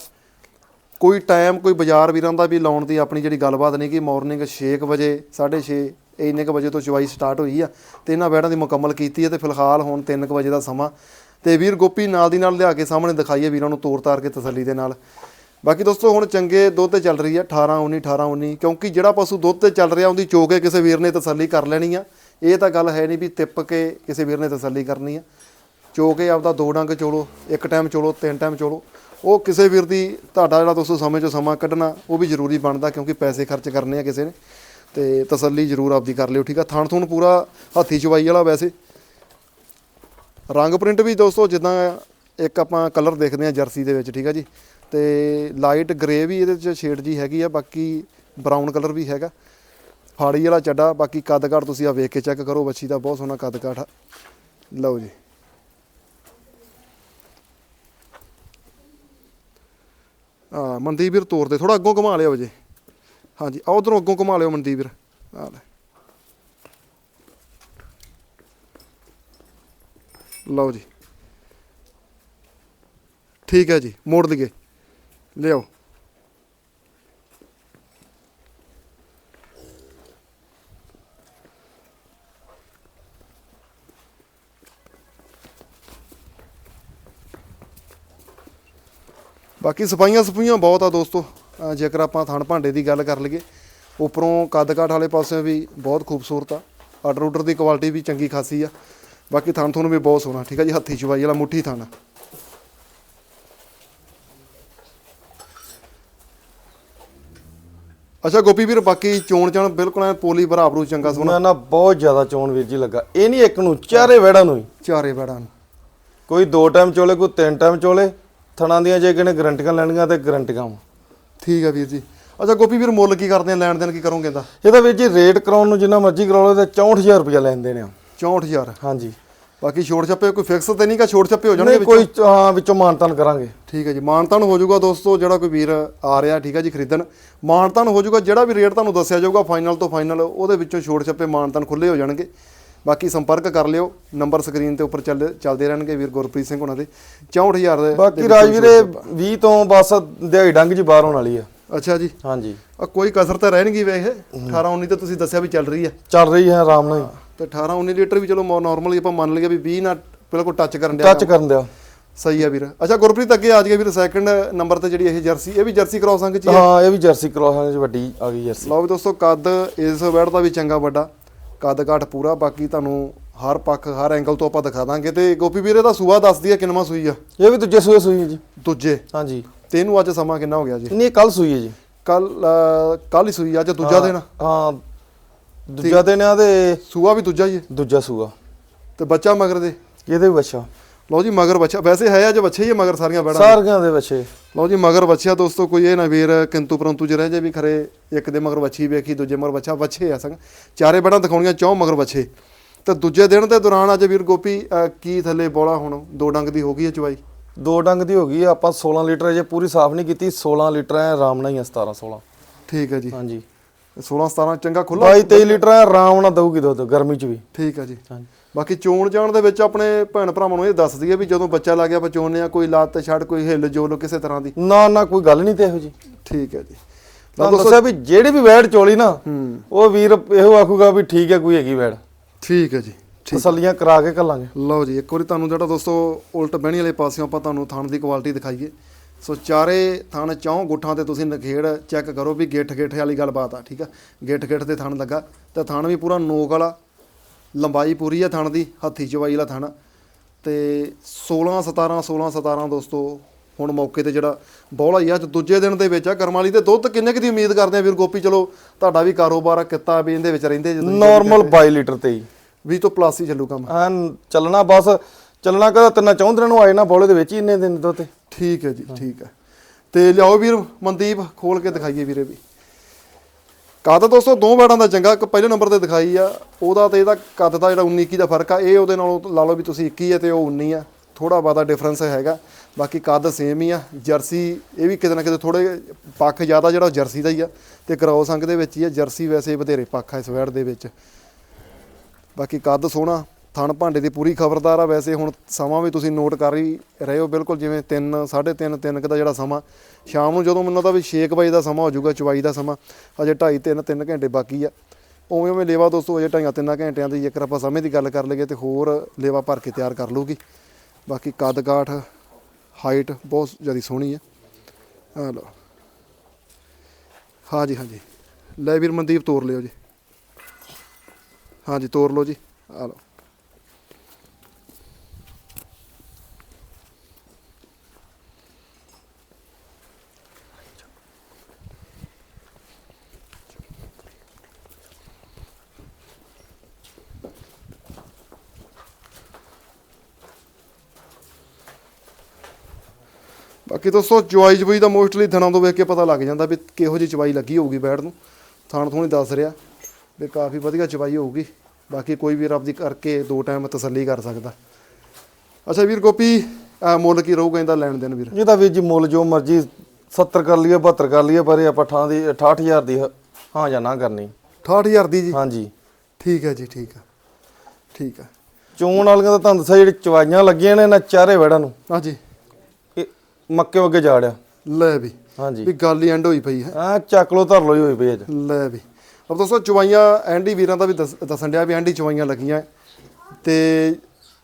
ਕੋਈ ਟਾਈਮ ਕੋਈ ਬਾਜ਼ਾਰ ਵੀਰਾਂ ਦਾ ਵੀ ਲਾਉਣ ਦੀ ਆਪਣੀ ਜਿਹੜੀ ਗੱਲਬਾਤ ਨਹੀਂ ਕਿ ਮਾਰਨਿੰਗ 6 ਵਜੇ 6:30 ਇੰਨੇ ਕੁ ਵਜੇ ਤੋਂ ਚਵਾਈ ਸਟਾਰਟ ਹੋਈ ਆ ਤੇ ਇਹਨਾਂ ਬੈੜਾਂ ਦੀ ਮੁਕੰਮਲ ਕੀਤੀ ਹੈ ਤੇ ਫਿਲਹਾਲ ਹੁਣ 3 ਵਜੇ ਦਾ ਸਮਾਂ ਤੇ ਵੀਰ ਗੋਪੀ ਨਾਲ ਦੀ ਨਾਲ ਲਿਆ ਕੇ ਸਾਹਮਣੇ ਦਿਖਾਈਏ ਵੀਰਾਂ ਨੂੰ ਤੋਰ ਤਾਰ ਕੇ ਤਸੱਲੀ ਦੇ ਨਾਲ। ਬਾਕੀ ਦੋਸਤੋ, ਹੁਣ ਚੰਗੇ ਦੁੱਧ ਤੇ ਚੱਲ ਰਹੀ ਹੈ 18 19 18 19 ਕਿਉਂਕਿ ਜਿਹੜਾ ਪਸ਼ੂ ਦੁੱਧ ਤੇ ਚੱਲ ਰਿਹਾ ਉਹਦੀ ਚੋ ਕੇ ਕਿਸੇ ਵੀਰ ਨੇ ਤਸੱਲੀ ਕਰ ਲੈਣੀ ਆ। ਇਹ ਤਾਂ ਗੱਲ ਹੈ ਨਹੀਂ ਵੀ ਤਿੱਪ ਕੇ ਕਿਸੇ ਵੀਰ ਨੇ ਤਸੱਲੀ ਕਰਨੀ ਆ। ਚੋ ਕੇ ਆਪਦਾ ਦੋ ਡੰਗ ਚੋਲੋ, ਇੱਕ ਟਾਈਮ ਚੋਲੋ, ਤਿੰਨ ਟਾਈਮ ਚੋਲੋ। ਉਹ ਕਿਸੇ ਵੀਰ ਦੀ ਤੁਹਾਡਾ ਜਿਹੜਾ ਦੋਸਤੋ ਸਮੇਂ ਚੋਂ ਸਮਾਂ ਕੱਢਣਾ, ਉਹ ਵੀ ਜ਼ਰੂਰੀ ਬਣਦਾ ਕਿਉਂਕਿ ਪੈਸੇ ਖਰਚ ਕਰਨੇ ਆ ਕਿਸੇ ਨੇ। ਤੇ ਤਸੱਲੀ ਜ਼ਰੂਰ ਆਪਦੀ ਕਰ ਲਿਓ, ਠੀਕ ਆ? ਥਾਣ ਥੂਣ ਪੂਰਾ ਹੱਥੀ ਚਵਾਈ ਵਾਲਾ ਵੈਸੇ। ਰੰਗ ਪ੍ਰਿੰਟ ਵੀ ਦੋਸਤੋ, ਜਿੱਦਾਂ ਇੱਕ ਆਪਾਂ ਕਲਰ ਦੇਖਦੇ ਆ ਜਰਸੀ ਦੇ ਵਿੱਚ, ਠੀਕ ਆ ਜੀ? ਤੇ ਲਾਈਟ ਗ੍ਰੇ ਵੀ ਇਹਦੇ ਵਿੱਚ ਸ਼ੇਡ ਜੀ ਹੈਗੀ ਆ, ਬਾਕੀ ਬਰਾਊਨ ਕਲਰ ਵੀ ਹੈਗਾ। ਫਾੜੀ ਵਾਲਾ ਚੱਡਾ, ਬਾਕੀ ਕੱਦ ਕਾਠ ਤੁਸੀਂ ਆ ਵੇਖ ਕੇ ਚੈੱਕ ਕਰੋ ਬੱਚੀ ਦਾ ਬਹੁਤ ਸੋਹਣਾ ਕੱਦ ਕਾਠ ਆ। ਲਓ ਜੀ। ਆ ਮਨਦੀਪ ਵੀਰ ਤੋਰ ਦੇ ਥੋੜਾ ਅੱਗੋਂ ਘੁਮਾ ਲਿਓ ਜੇ ਹਾਂਜੀ ਆ ਉਧਰੋਂ ਅੱਗੋਂ ਘੁਮਾ ਲਿਓ ਮਨਦੀਪ ਵੀਰ। ਆ ਲੈ। ਲਓ ਜੀ। ਠੀਕ ਹੈ ਜੀ, ਮੋੜ ਦਈਏ। ਲਿਆਓ। ਬਾਕੀ ਸਫਾਈਆਂ ਸਫੂਈਆਂ ਬਹੁਤ ਆ ਦੋਸਤੋ। ਜੇਕਰ ਆਪਾਂ ਥਣ ਭਾਂਡੇ ਦੀ ਗੱਲ ਕਰ ਲਈਏ ਉੱਪਰੋਂ ਕੱਦ ਕਾਠ ਵਾਲੇ ਪਾਸੇ ਵੀ ਬਹੁਤ ਖੂਬਸੂਰਤ ਆ। ਆਰਡਰ ਆਰਡਰ ਦੀ ਕੁਆਲਿਟੀ ਵੀ ਚੰਗੀ ਖਾਸੀ ਆ। ਬਾਕੀ ਥਣ ਤੁਹਾਨੂੰ ਵੀ ਬਹੁਤ ਸੋਹਣਾ ਠੀਕ ਹੈ ਜੀ? ਹੱਥੀ ਚਵਾਈ ਵਾਲਾ ਮੁੱਠੀ ਥਣ। ਅੱਛਾ ਗੋਪੀ ਵੀਰ ਬਾਕੀ ਚੋਣ ਚਾਣ ਬਿਲਕੁਲ ਐ ਪੋਲੀ ਬਰਾਬਰੂ ਚੰਗਾ ਸੋਹਣਾ। ਉਹਨਾਂ ਨਾਲ ਬਹੁਤ ਜ਼ਿਆਦਾ ਚੋਣ ਵੀਰ ਜੀ ਲੱਗਾ। ਇਹ ਨਹੀਂ ਇੱਕ ਨੂੰ ਚਾਰੇ ਵੈੜਾਂ ਨੂੰ ਹੀ। ਚਾਰੇ ਬੜਾਂ ਕੋਈ ਦੋ ਟਾਈਮ ਚੋਲੇ ਕੋਈ ਤਿੰਨ ਟਾਈਮ ਚੋਲੇ ਥਣਾਂ ਦੀਆਂ ਜੇ ਕਿਨੇ ਗਰੰਟੀਆਂ ਲੈਣੀਆਂ ਤੇ ਗਰੰਟੀਆਂ ਵਾ। ਠੀਕ ਹੈ ਵੀਰ ਜੀ। ਅੱਛਾ ਗੋਪੀ ਵੀਰ ਮੁੱਲ ਕੀ ਕਰਦੇ ਆ? ਲੈਣ ਦੇਣ ਕੀ ਕਰੋਗੇ ਇਹਦਾ ਇਹਦਾ ਵੀਰ ਜੀ ਰੇਟ ਕਰਾਉਣ ਨੂੰ ਜਿੰਨਾ ਮਰਜ਼ੀ ਕਰਾ ਲਓ ਤੇ 64000 ਰੁਪਇਆ ਲੈਂਦੇ ਨੇ 64000 ਹਾਂਜੀ। ਬਾਕੀ ਛੋੜ ਛੱਪੇ ਕੋਈ ਫਿਕਸ ਤੇ ਨਹੀਂ ਕਾ ਛੋੜ ਛੱਪੇ ਹੋ ਜਾਣਗੇ ਨਹੀਂ ਕੋਈ ਹਾਂ ਵਿੱਚੋਂ ਮਾਨਤਾਨ ਕਰਾਂਗੇ। ਠੀਕ ਹੈ ਜੀ ਮਾਨਤਾਨ ਹੋ ਜਾਊਗਾ ਦੋਸਤੋ ਜਿਹੜਾ ਕੋਈ ਵੀਰ ਆ ਰਿਹਾ ਠੀਕ ਹੈ ਜੀ ਖਰੀਦਣ। ਮਾਨਤਾਨ ਹੋ ਜਾਊਗਾ ਜਿਹੜਾ ਵੀ ਰੇਟ ਤੁਹਾਨੂੰ ਦੱਸਿਆ ਜਾਊਗਾ ਫਾਈਨਲ ਤੋਂ ਫਾਈਨਲ ਉਹਦੇ ਵਿੱਚੋਂ ਛੋੜ ਛੱਪੇ ਮਾਨਤਾਨ ਖੁੱਲੇ ਹੋ ਜਾਣਗੇ। ਬਾਕੀ ਸੰਪਰਕ ਕਰ ਲਿਓ ਨੰਬਰ ਸਕਰੀਨ ਤੇ ਉੱਪਰ ਚੱਲ ਚੱਲਦੇ ਰਹਿਣਗੇ ਵੀਰ ਗੁਰਪ੍ਰੀਤ ਸਿੰਘ ਉਹਨਾਂ ਦੇ। 64000 ਦੇ ਬਾਕੀ ਰਾਜਵੀਰੇ 20 ਤੋਂ ਬਸ ਦਿਹਾੜੀ ਡੰਗ ਜੀ ਬਾਹਰ ਹੋਣ ਵਾਲੀ ਆ। ਅੱਛਾ ਜੀ। ਹਾਂਜੀ। ਆ ਕੋਈ ਕਸਰ ਤਾਂ ਰਹਿਣਗੀ ਵੇ ਇਹ? 18 19 ਤੇ ਤੁਸੀਂ ਦੱਸਿਆ ਵੀ ਚੱਲ ਰਹੀ ਆ। ਚੱਲ ਰਹੀ ਹੈ ਆਰਾਮ ਨਾਲ ਤੇ 18 19 ਲੀਟਰ ਵੀ ਚਲੋ ਨਾਰਮਲੀ ਆਪਾਂ ਮੰਨ ਲਈਏ ਵੀ 20 ਨਾਲ ਬਿਲਕੁਲ ਟੱਚ ਕਰਨ ਡਿਆ ਟੱਚ ਕਰਨ ਦਿਆ ਸਹੀ ਆ ਵੀਰ। ਅੱਛਾ ਗੁਰਪ੍ਰੀਤ ਅੱਗੇ ਆ ਜਾਈਏ ਵੀਰ ਸੈਕੰਡ ਨੰਬਰ ਤੇ ਜਿਹੜੀ ਇਹ ਜਰਸੀ ਇਹ ਵੀ ਜਰਸੀ ਕ੍ਰਾਸ ਅੰਗ ਚ ਹੀ ਆ? ਹਾਂ ਇਹ ਵੀ ਜਰਸੀ ਕ੍ਰੋਸਾਂ ਚ ਵੱਡੀ ਆ ਗਈ ਜਰਸੀ। ਲਓ ਵੀ ਦੋਸਤੋ ਕੱਦ ਇਸ ਬੈਡ ਦਾ ਵੀ ਚੰਗਾ ਵੱਡਾ। ਕੱਦ ਕਾਠ ਪੂਰਾ ਬਾਕੀ ਤੁਹਾਨੂੰ ਹਰ ਪੱਖ ਹਰ ਐਂਗਲ ਤੋਂ ਆਪਾਂ ਦਿਖਾ ਦਾਂਗੇ ਤੇ ਗੋਪੀ ਵੀਰੇ ਦਾ ਸੂਆ ਦੱਸਦੀ ਆ ਕਿੰਨਵਾਂ ਸੂਈ ਆ। ਇਹ ਵੀ ਦੂਜੇ ਸੂਏ ਸੂਈ ਹੈ ਜੀ। ਦੂਜੇ? ਹਾਂਜੀ। ਤੇ ਇਹਨੂੰ ਅੱਜ ਸਮਾਂ ਕਿੰਨਾ ਹੋ ਗਿਆ ਜੀ? ਨਹੀਂ ਕੱਲ ਸੂਈ ਹੈ ਜੀ। ਕੱਲ ਕੱਲ ਹੀ ਸੂਈ ਆ, ਅੱਜ ਦੂਜਾ ਦਿਨ। ਹਾਂ ਦੂਜਾ ਦਿਨ ਆ ਤੇ ਸੂਆ ਵੀ ਦੂਜਾ ਹੀ ਹੈ ਦੂਜਾ ਸੂਆ। ਤੇ ਬੱਚਾ ਮਗਰ ਦੇ? ਇਹਦੇ ਵੀ ਬੱਚਾ। ਲਓ ਜੀ ਮਗਰ ਬੱਚਾ ਵੈਸੇ ਹੈ ਅੱਜ ਬੱਚੇ ਹੀ ਆ ਮਗਰ ਸਾਰੀਆਂ ਬੈੜਾਂ ਸਾਰੀਆਂ ਦੇ ਬੱਚੇ। ਲਓ ਜੀ ਮਗਰ ਬੱਚਿਆ ਦੋਸਤੋ ਕੋਈ ਇਹ ਨਾ ਵੀਰ ਕਿੰਤੂ ਪਰੰਤੂ ਰਹਿ ਜੇ ਵੀ ਖਰੇ ਇੱਕ ਦੇ ਮਗਰ ਬੱਚੀ ਵੇਖੀ ਦੂਜੇ ਮਗਰ ਬੱਚਾ ਬੱਚੇ ਆ ਸੰਗ। ਚਾਰੇ ਬੜਾਂ ਦਿਖਾਉਣੀਆਂ ਚੌ ਮਗਰ ਬੱਚੇ। ਤੇ ਦੂਜੇ ਦਿਨ ਦੇ ਦੌਰਾਨ ਅੱਜ ਵੀਰ ਗੋਪੀ ਕੀ ਥੱਲੇ ਬੋਲਾ ਹੁਣ? ਦੋ ਡੰਗ ਦੀ ਹੋ ਗਈ ਹੈ ਚਵਾਈ ਦੋ ਡੰਗ ਦੀ ਹੋ ਗਈ ਆਪਾਂ 16 ਲੀਟਰ ਜੇ ਪੂਰੀ ਸਾਫ਼ ਨਹੀਂ ਕੀਤੀ 16 ਲੀਟਰ ਐ ਆਰਾਮ ਨਾਲ ਹੀ ਆ 17 16 ਠੀਕ ਹੈ ਜੀ। ਹਾਂਜੀ। 16 17 ਚੰਗਾ ਖੁੱਲਾ 22 23 ਲੀਟਰ ਐ ਆਰਾਮ ਨਾਲ ਦਊਗੀ ਦੁੱਧ ਗਰਮੀ ਚ ਵੀ। ਠੀਕ ਹੈ ਜੀ। ਹਾਂਜੀ। ਬਾਕੀ ਚੋਣ ਜਾਣ ਦੇ ਵਿੱਚ ਆਪਣੇ ਭੈਣ ਭਰਾਵਾਂ ਨੂੰ ਇਹ ਦੱਸ ਦਈਏ ਵੀ ਜਦੋਂ ਬੱਚਾ ਲੱਗ ਗਿਆ ਬਚੋਨੇ ਆ ਕੋਈ ਲੱਤ ਛੱਡ ਕੋਈ ਹਿੱਲ ਜੋਲ ਕਿਸੇ ਤਰ੍ਹਾਂ ਦੀ। ਨਾ ਨਾ ਕੋਈ ਗੱਲ ਨਹੀਂ ਤੇ ਇਹੋ ਜੀ ਠੀਕ ਹੈ ਜੀ। ਤੁਹਾਨੂੰ ਦੱਸਿਆ ਵੀ ਜਿਹੜੀ ਵੀ ਵੈੜ ਚੋਲੀ ਨਾ ਉਹ ਵੀਰ ਇਹੋ ਆਖੂਗਾ ਵੀ ਠੀਕ ਹੈ ਕੋਈ ਹੈਗੀ ਵੈੜ। ਠੀਕ ਹੈ ਜੀ ਤਸੱਲੀਆਂ ਕਰਾ ਕੇ ਕੱਲਾਂਗੇ ਲਓ ਜੀ ਇੱਕ ਵਾਰੀ ਤੁਹਾਨੂੰ ਜਿਹੜਾ ਦੋਸਤੋ ਉਲਟ ਬਹਿਣੀ ਵਾਲੇ ਪਾਸਿਓਂ ਆਪਾਂ ਤੁਹਾਨੂੰ ਥਣ ਦੀ ਕੁਆਲਿਟੀ ਦਿਖਾਈਏ। ਸੋ ਚਾਰੇ ਥਣ ਚੌਂ ਗੁੱਠਾਂ ਤੇ ਤੁਸੀਂ ਨਖੇੜ ਚੈੱਕ ਕਰੋ ਵੀ ਗਿੱਠ ਗਿੱਠ ਵਾਲੀ ਗੱਲਬਾਤ ਆ ਠੀਕ ਆ? ਗਿੱਠ ਗਿੱਠ ਤੇ ਥਣ ਲੱਗਾ ਤੇ ਥਣ ਵੀ ਪੂਰਾ ਨੋਕ ਵਾਲਾ ਲੰਬਾਈ ਪੂਰੀ ਆ ਥਣ ਦੀ ਹੱਥੀ ਚਵਾਈ ਵਾਲਾ ਥਣ। ਤੇ 16 17 16 17 ਦੋਸਤੋ ਹੁਣ ਮੌਕੇ ਤੇ ਜਿਹੜਾ ਬੋਲਾ ਹੀ ਆ ਦੂਜੇ ਦਿਨ ਦੇ ਵਿੱਚ ਆ ਕਰਮ ਵਾਲੀ ਤੇ ਦੁੱਧ ਕਿੰਨੇ ਕੁ ਦੀ ਉਮੀਦ ਕਰਦੇ ਆ ਵੀਰ ਗੋਪੀ? ਚਲੋ ਤੁਹਾਡਾ ਵੀ ਕਾਰੋਬਾਰ ਆ ਕਿੱਤਾ ਵੀ ਇਹਦੇ ਵਿੱਚ ਰਹਿੰਦੇ ਜਦੋਂ ਨਾਰਮਲ 22 ਲੀਟਰ ਤੇ ਹੀ। 20 ਤੋਂ ਪਲੱਸ ਹੀ ਚੱਲੂ ਕੰਮ। ਐਨ ਚੱਲਣਾ ਬਸ ਚੱਲਣਾ ਕਦਾ ਤਿੰਨਾਂ ਚੌਂ ਦਿਨਾਂ ਨੂੰ ਆਏ ਨਾ ਬੋਲੇ ਦੇ ਵਿੱਚ ਹੀ ਇੰਨੇ ਦਿਨ ਦੁੱਧ ਤੇ। ਠੀਕ ਹੈ ਜੀ ਠੀਕ ਹੈ। ਤੇ ਲਿਆਓ ਵੀਰ ਮਨਦੀਪ ਖੋਲ ਕੇ ਦਿਖਾਈਏ ਵੀਰੇ ਵੀ। ਕੱਦ ਦੋਸਤੋ, ਦੋ ਬੈੜਾਂ ਦਾ ਚੰਗਾ, ਇੱਕ ਪਹਿਲੇ ਨੰਬਰ ਤੇ ਦਿਖਾਈ ਆ। ਉਹਦਾ ਤੇ ਇਹਦਾ ਕੱਦ ਦਾ ਜਿਹੜਾ 19 21 ਦਾ ਫ਼ਰਕ ਆ, ਇਹ ਉਹਦੇ ਨਾਲੋਂ ਲਾ ਲਓ ਵੀ ਤੁਸੀਂ 21 ਹੈ ਤੇ ਉਹ 19 ਆ। ਥੋੜਾ ਬਾਦਾ ਡਿਫਰੈਂਸ ਹੈਗਾ। ਬਾਕੀ ਕੱਦ ਸੇਮ ਹੀ ਆ। ਜਰਸੀ, ਇਹ ਵੀ ਕਿਤੇ ਨਾ ਕਿਤੇ ਥੋੜੇ ਪੱਖ ਜ਼ਿਆਦਾ ਜਿਹੜਾ ਉਹ ਜਰਸੀ ਦਾ ਹੀ ਆ। ਤੇ ਕਰਾਓ ਸੰਗ ਦੇ ਵਿੱਚ ਹੀ ਆ। ਜਰਸੀ ਵੈਸੇ ਵਧੇਰੇ ਪੱਖ ਆ ਇਸ ਵੈੜ ਦੇ ਵਿੱਚ। ਬਾਕੀ ਕੱਦ ਸੋਹਣਾ। ਥਣ ਭਾਂਡੇ ਦੀ ਪੂਰੀ ਖਬਰਦਾਰ ਆ, ਵੈਸੇ ਹੁਣ ਸਮਾਂ ਵੀ ਤੁਸੀਂ ਨੋਟ ਕਰ ਹੀ ਰਹੇ ਹੋ, ਬਿਲਕੁਲ ਜਿਵੇਂ 3 3:30 3 ਦਾ ਜਿਹੜਾ ਸਮਾਂ। ਸ਼ਾਮ ਨੂੰ ਜਦੋਂ ਮੈਨੂੰ ਲੱਗਦਾ ਵੀ 6 ਵਜੇ ਦਾ ਸਮਾਂ ਹੋ ਜਾਊਗਾ, ਚਵਾਈ ਦਾ ਸਮਾਂ ਅਜੇ 2.5 3 3 ਘੰਟੇ ਬਾਕੀ ਆ। ਉਵੇਂ ਉਵੇਂ ਲੇਵਾ ਦੋਸਤੋ ਅਜੇ 2.5 3 ਘੰਟਿਆਂ ਦੀ ਜੇਕਰ ਆਪਾਂ ਸਮੇਂ ਦੀ ਗੱਲ ਕਰ ਲਈਏ ਤੇ ਹੋਰ ਲੇਵਾ ਭਰ ਕੇ ਤਿਆਰ ਕਰ ਲੂਗੀ ਬਾਕੀ ਕੱਦ ਕਾਠ ਹਾਈਟ ਬਹੁਤ ਜ਼ਿਆਦਾ ਸੋਹਣੀ ਆ। ਆ ਲਓ। ਹਾਂਜੀ ਹਾਂਜੀ ਲੈ ਵੀਰ ਮਨਦੀਪ ਤੋਰ ਲਿਓ ਜੀ। ਹਾਂਜੀ ਤੋਰ ਲਓ ਜੀ। ਆ ਲਓ। ਬਾਕੀ ਦੋਸਤੋ ਚਵਾਈ ਚਵਾਈ ਦਾ ਮੋਸਟਲੀ ਥਣਾਂ ਤੋਂ ਵੇਖ ਕੇ ਪਤਾ ਲੱਗ ਜਾਂਦਾ ਵੀ ਕਿਹੋ ਜਿਹੀ ਚਵਾਈ ਲੱਗੀ ਹੋਊਗੀ ਬੈੜ ਨੂੰ। ਥਣ ਹੀ ਦੱਸ ਰਿਹਾ ਵੀ ਕਾਫੀ ਵਧੀਆ ਚਵਾਈ ਹੋਊਗੀ ਬਾਕੀ ਕੋਈ ਵੀ ਰੱਬ ਦੀ ਕਰਕੇ ਦੋ ਟਾਈਮ ਤਸੱਲੀ ਕਰ ਸਕਦਾ। ਅੱਛਾ ਵੀਰ ਗੋਪੀ ਅਹ ਮੁੱਲ ਕੀ ਰਹੂਗਾ ਇਹਦਾ ਲੈਣ ਦੇਣ ਵੀਰ? ਜਿਹਦਾ ਵੀਰ ਜੀ ਮੁੱਲ ਜੋ ਮਰਜ਼ੀ 70 ਕਰ ਲਈਏ 72 ਕਰ ਲਈਏ ਪਰ ਇਹ ਆਪਾਂ ਠਾਂ ਦੀ 68000 ਦੀ ਹ- ਹਾਂ ਜਾਂ ਨਾ ਕਰਨੀ। 68000 ਦੀ ਜੀ? ਹਾਂਜੀ। ਠੀਕ ਹੈ ਜੀ ਠੀਕ ਹੈ। ਠੀਕ ਹੈ। ਚੋਣ ਵਾਲੀਆਂ ਤਾਂ ਤੁਹਾਨੂੰ ਦੱਸਿਆ ਜਿਹੜੀ ਚਵਾਈਆਂ ਲੱਗੀਆਂ ਨੇ ਨਾ ਚਾਰੇ ਵੜਾਂ ਨੂੰ। ਹਾਂਜੀ। ਮੱਕੇ ਵਗੇ ਜਾੜਿਆ। ਲੈ ਵੀ। ਹਾਂਜੀ। ਵੀ ਗੱਲ ਹੀ ਐਂਡ ਹੋਈ ਪਈ ਹੈ। ਆ ਚੱਕ ਲੋ ਧਰ ਲੋ ਹੋਈ ਪਈ ਅੱਜ। ਲੈ ਵੀ। ਅਬ ਦੋਸਤੋ ਚਵਾਈਆਂ ਐਂਡੀ ਵੀਰਾਂ ਦਾ ਵੀ ਦੱਸ- ਦੱਸਣ ਡਿਆ ਵੀ ਐਂਡੀ ਚਵਾਈਆਂ ਲੱਗੀਆਂ। ਤੇ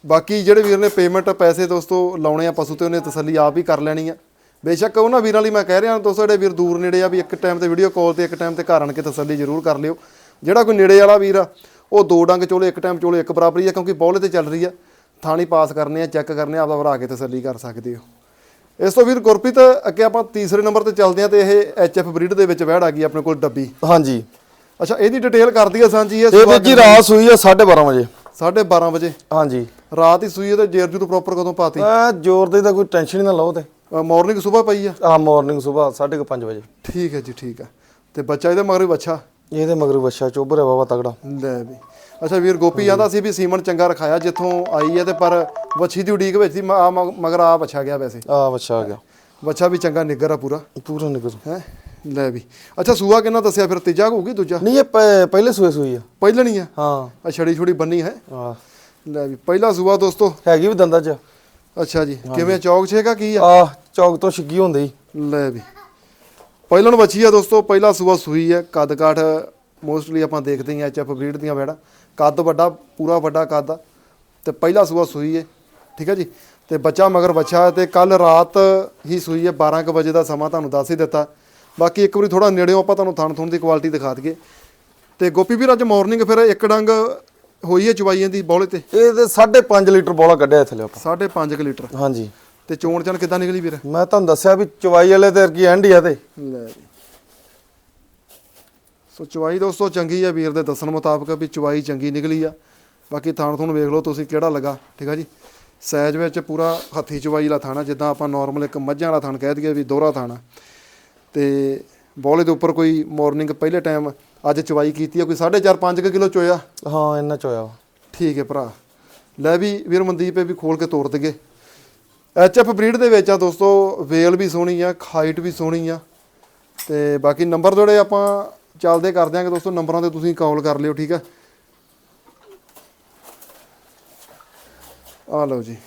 ਬਾਕੀ ਜਿਹੜੇ ਵੀਰ ਨੇ ਪੇਮੈਂਟ ਪੈਸੇ ਦੋਸਤੋ ਲਾਉਣੇ ਆ ਪਸ਼ੂ ਤੇ ਉਹਨੇ ਤਸੱਲੀ ਆਪ ਹੀ ਕਰ ਲੈਣੀ ਆ। ਬੇਸ਼ੱਕ ਉਹਨਾਂ ਵੀਰਾਂ ਲਈ ਮੈਂ ਕਹਿ ਰਿਹਾ ਦੋਸਤੋ ਜਿਹੜੇ ਵੀਰ ਦੂਰ ਨੇੜੇ ਆ ਵੀ ਇੱਕ ਟਾਈਮ ਤੇ ਵੀਡੀਓ ਕਾਲ ਤੇ ਇੱਕ ਟਾਈਮ ਤੇ ਘਰ ਆਣ ਕੇ ਤਸੱਲੀ ਜ਼ਰੂਰ ਕਰ ਲਿਓ। ਜਿਹੜਾ ਕੋਈ ਨੇੜੇ ਵਾਲਾ ਵੀਰ ਆ ਉਹ ਦੋ ਡੰਗ ਚੋਲੇ ਇੱਕ ਟਾਈਮ ਚੋਲੇ ਇੱਕ ਬਰਾਬਰੀ ਆ ਕਿਉਂਕਿ ਬੌਲੇ ਤੇ ਚੱਲ ਰਹੀ ਆ। ਥਾਣੀ ਪਾਸ ਕਰਨੇ ਆ ਚੈੱਕ ਕਰਨੇ ਆ ਆਪਦਾ ਭਰਾ ਕੇ ਤਸੱਲੀ ਕਰ ਸਕਦੇ ਹੋ। ਇਸ ਤੋਂ ਵੀਰ ਗੁਰਪ੍ਰੀਤ ਅੱਗੇ ਆਪਾਂ ਤੀਸਰੇ ਨੰਬਰ ਤੇ ਚੱਲਦੇ ਆ ਤੇ ਇਹ ਐਚਐਫ ਬਰੀਡ ਦੇ ਵਿੱਚ ਵਹਿੜ ਆ ਗਈ ਆਪਣੇ ਕੋਲ ਡੱਬੀ। ਹਾਂਜੀ। ਅੱਛਾ ਇਹਦੀ ਡਿਟੇਲ ਕਰਦੀ ਆ ਸਾਂਝੀ ਇਹ ਵੀਰ ਜੀ ਰਾਤ ਸੂਈ ਆ 12:30 ਵਜੇ। 12:30 ਵਜੇ? ਹਾਂਜੀ। ਰਾਤ ਹੀ ਸੂਈ ਹੈ ਤੇ ਜੇਰਜੂ ਤੋਂ ਪ੍ਰੋਪਰ ਕਦੋਂ ਪਾਤੀ? ਐ ਜ਼ੋਰ ਦੀ ਤਾਂ ਕੋਈ ਟੈਨਸ਼ਨ ਹੀ ਨਾ ਲਓ ਤੇ। ਮਾਰਨਿੰਗ ਸਵੇਰ ਪਈ ਆ? ਆ ਮਾਰਨਿੰਗ ਸਵੇਰ 5:30 ਵਜੇ। ਠੀਕ ਹੈ ਜੀ ਠੀਕ ਹੈ। ਤੇ ਬੱਚਾ ਇਹਦੇ ਮਗਰ ਵੀ ਬੱਚਾ ਇਹਦੇ ਮਗਰ ਬੱਚਾ ਚੋਬਰ ਹੈ ਬਾਬਾ ਤਗੜਾ ਲੈ ਵੀ। ਅੱਛਾ ਵੀਰ ਗੋਪੀ ਆਂਦਾ ਸੀ ਵੀ ਸੀਮਨ ਚੰਗਾ ਰਖਾਇਆ ਜਿੱਥੋਂ ਆਈ ਹੈ ਤੇ ਪਰ ਵੱਛੀ ਦੀ ਉਡੀਕ ਵਿੱਚ ਸੀ ਮ- ਆ ਮ- ਮਗਰ ਆ ਬੱਚਾ ਗਿਆ ਵੈਸੇ। ਆ ਬੱਚਾ ਆ ਗਿਆ। ਬੱਚਾ ਵੀ ਚੰਗਾ ਨਿੱਗਰ ਆ ਪੂਰਾ। ਪੂਰਾ ਨਿਕਲ ਹੈ? ਲੈ ਵੀ। ਅੱਛਾ ਸੂਆ ਕਿੰਨਾ ਦੱਸਿਆ ਫਿਰ? ਤੀਜਾ ਹੋਊਗੀ ਦੂਜਾ? ਨਹੀਂ ਇਹ ਪ- ਪਹਿਲੇ ਸੂਏ ਸੂਈ ਆ। ਪਹਿਲਾਂ ਨਹੀਂ ਆ? ਹਾਂ। ਆ ਛੜੀ ਛੜੀ ਬੰਨੀ ਹੈ। ਆ ਲੈ ਵੀ ਪਹਿਲਾ ਸੂਆ ਦੋਸਤੋ। ਹੈਗੀ ਵੀ ਦੰਦਾਂ ਚ। ਅੱਛਾ ਜੀ ਕਿਵੇਂ ਚੌਕ ਛੇਗਾ ਕੀ ਆ? ਆ ਚੌਕ ਤੋਂ ਛਿੱਗੀ ਹੁੰਦੀ। ਲੈ ਵੀ। ਪਹਿਲਾਂ ਨੂੰ ਬੱਚੀ ਆ ਦੋਸਤੋ ਪਹਿਲਾ ਸੂਆ ਸੂਈ ਹੈ ਕੱਦ ਕਾਠ ਮੋਸਟਲੀ ਆਪਾਂ ਦੇਖਦੇ ਹੀ ਐਚਐਫ ਬਰੀਡ ਦੀਆਂ ਵੈੜਾਂ ਕੱਦ ਵੱਡਾ ਪੂਰਾ ਵੱਡਾ ਕੱਦ ਆ। ਤੇ ਪਹਿਲਾ ਸੂਆ ਸੂਈ ਹੈ ਠੀਕ ਹੈ ਜੀ? ਤੇ ਬੱਚਾ ਮਗਰ ਬੱਚਾ ਹੈ ਤੇ ਕੱਲ ਰਾਤ ਹੀ ਸੂਈ ਹੈ 12 ਕੁ ਵਜੇ ਦਾ ਸਮਾਂ ਤੁਹਾਨੂੰ ਦੱਸ ਹੀ ਦਿੱਤਾ। ਬਾਕੀ ਇੱਕ ਵਾਰੀ ਥੋੜਾ ਨੇੜਿਓਂ ਆਪਾਂ ਤੁਹਾਨੂੰ ਥਣ ਥੁਣ ਦੀ ਕੁਆਲਿਟੀ ਦਿਖਾ ਦਈਏ। ਤੇ ਗੋਪੀ ਵੀਰ ਅੱਜ ਮਾਰਨਿੰਗ ਫਿਰ ਇੱਕ ਡੰਗ ਹੋਈ ਹੈ ਚਵਾਈਆਂ ਦੀ ਬੌਲੇ ਤੇ? ਇਹ ਤੇ 5.5 ਲੀਟਰ ਬੋਲਾ ਕੱਢਿਆ ਥੱਲੇ ਆਪਾਂ। 5.5 ਲੀਟਰ। ਹਾਂਜੀ। ਤੇ ਚੋਣ ਚਣ ਕਿੱਦਾਂ ਨਿਕਲੀ ਵੀਰ? ਮੈਂ ਤੁਹਾਨੂੰ ਦੱਸਿਆ ਵੀ ਚਵਾਈ ਵਾਲੇ ਤੇ ਕੀ ਐਂਡ ਆ ਤੇ। ਲੈ ਜੀ। ਸੋ ਚਵਾਈ ਦੋਸਤੋ ਚੰਗੀ ਆ ਵੀਰ ਦੇ ਦੱਸਣ ਮੁਤਾਬਕ ਵੀ ਚਵਾਈ ਚੰਗੀ ਨਿਕਲੀ ਆ। ਬਾਕੀ ਥਾਣ ਤੁਹਾਨੂੰ ਵੇਖ ਲਓ ਤੁਸੀਂ ਕਿਹੜਾ ਲੱਗਾ ਠੀਕ ਆ ਜੀ? ਸਾਈਜ਼ ਵਿੱਚ ਪੂਰਾ ਹੱਥੀ ਚਵਾਈ ਵਾਲਾ ਥਾਣਾ ਜਿੱਦਾਂ ਆਪਾਂ ਨਾਰਮਲ ਇੱਕ ਮੱਝਾਂ ਵਾਲਾ ਥਾਣ ਕਹਿ ਦਈਏ ਵੀ ਦੋਹਰਾ ਥਾਣਾ ਤੇ ਬੋਲੇ ਦੇ ਉੱਪਰ ਕੋਈ ਮਾਰਨਿੰਗ ਪਹਿਲੇ ਟਾਈਮ ਅੱਜ ਚਵਾਈ ਕੀਤੀ ਆ ਕੋਈ 4.5 5 ਕਿਲੋ ਚੋਇਆ? ਹਾਂ ਇੰਨਾ ਚ ਹੋਇਆ ਵਾ। ਠੀਕ ਹੈ ਭਰਾ। ਲੈ ਵੀ ਵੀਰ ਮਨਦੀਪ ਇਹ ਵੀ ਖੋਲ ਕੇ ਤੋੜ ਦਗੇ ਐਚਐਫ ਬਰੀਡ ਦੇ ਵਿੱਚ ਆ ਦੋਸਤੋ ਵੇਲ ਵੀ ਸੋਹਣੀ ਆ ਹਾਈਟ ਵੀ ਸੋਹਣੀ ਆ। ਤੇ ਬਾਕੀ ਨੰਬਰ ਜਿਹੜੇ ਆਪਾਂ ਚੱਲਦੇ ਕਰ ਦਿਆਂਗੇ ਦੋਸਤੋ, ਨੰਬਰਾਂ ਤੇ ਤੁਸੀਂ ਕਾਲ ਕਰ ਲਿਓ, ਠੀਕ ਆ? ਆ ਲਓ ਜੀ।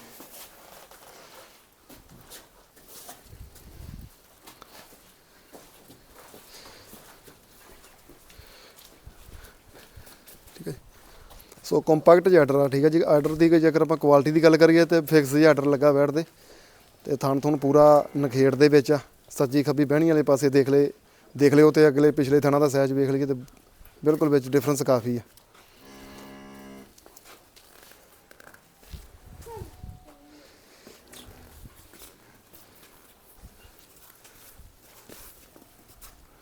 ਠੀਕ ਹੈ ਸੋ ਕੰਪੈਕਟ ਜਿਹਾ ਆ, ਠੀਕ ਹੈ ਜੀ। ਆਰਡਰ ਦੀ ਜੇਕਰ ਆਪਾਂ ਕੁਆਲਿਟੀ ਦੀ ਗੱਲ ਕਰੀਏ ਤੇ ਫਿਕਸ ਜਿਹਾ ਆਰਡਰ ਲੱਗਾ ਬੈਠਦੇ ਤੇ ਥਣ ਤੁਹਾਨੂੰ ਪੂਰਾ ਨਖੇੜ ਦੇ ਵਿੱਚ ਆ। ਸੱਜੀ ਖੱਬੀ ਬਹਿਣੀ ਵਾਲੇ ਪਾਸੇ ਦੇਖ ਲੈ ਦੇਖ ਲਿਓ ਤੇ ਅਗਲੇ ਪਿਛਲੇ ਥਣਾ ਦਾ ਸਾਈਜ਼ ਵੇਖ ਲਈਏ ਤੇ ਬਿਲਕੁਲ ਵਿੱਚ ਡਿਫਰੈਂਸ ਕਾਫੀ ਹੈ